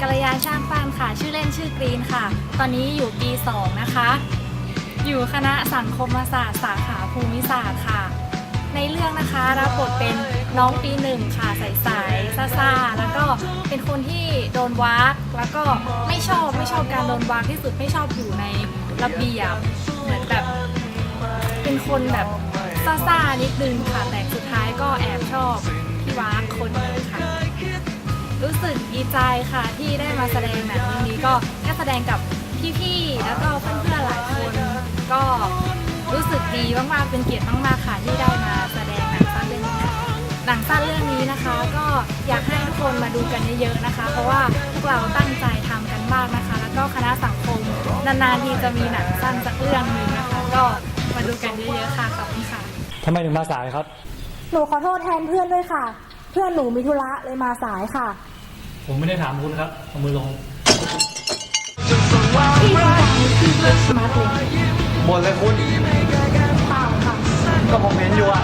กัลยาช่างปานค่ะ ชื่อเล่นชื่อกรีนค่ะ ตอนนี้อยู่ปี 2 นะคะ อยู่คณะสังคมศาสตร์สาขาภูมิศาสตร์ค่ะ ในเรื่องนะคะรับบทเป็นน้องปีหนึ่งค่ะใสๆซ่าๆแล้วก็เป็นคนที่โดนวักแล้วก็ไม่ชอบไม่ชอบการโดนวักที่สุดไม่ชอบอยู่ในระเบียบเหมือนแบบเป็นคนแบบซ่าๆนิดนึงค่ะแต่สุดท้ายก็แอบชอบพี่วักคนนึง ดีใจค่ะที่ได้มาแสดงหนังเรื่องนี้ก็ได้แสดงกับพี่ๆแล้วก็เพื่อนๆหลายคน ก็รู้สึกดีมากๆเป็นเกียรติมากๆค่ะที่ได้มาแสดงหนังสั้นเรื่องนี้ค่ะหนังสั้นเรื่องนี้นะคะ ก็อยากให้ทุกคนมาดูกันเยอะๆนะคะ เพราะว่าพวกเราตั้งใจทำกันมากนะคะ แล้วก็คณะสังคมนานๆทีจะมีหนังสั้นสักเรื่องหนึ่งนะคะ ก็มาดูกันเยอะๆค่ะขอบคุณค่ะทำไมถึงมาสายครับหนูขอโทษแทนเพื่อนด้วยค่ะ เพื่อนหนูมีธุระเลยมาสายค่ะ ผมไม่ได้ถามคุณครับเอามือลงพี่จริงจังพี่เพื่อนสมาร์ทเลย หมดเลยคุณเปล่าค่ะ ก็ผมเห็นอยู่อะ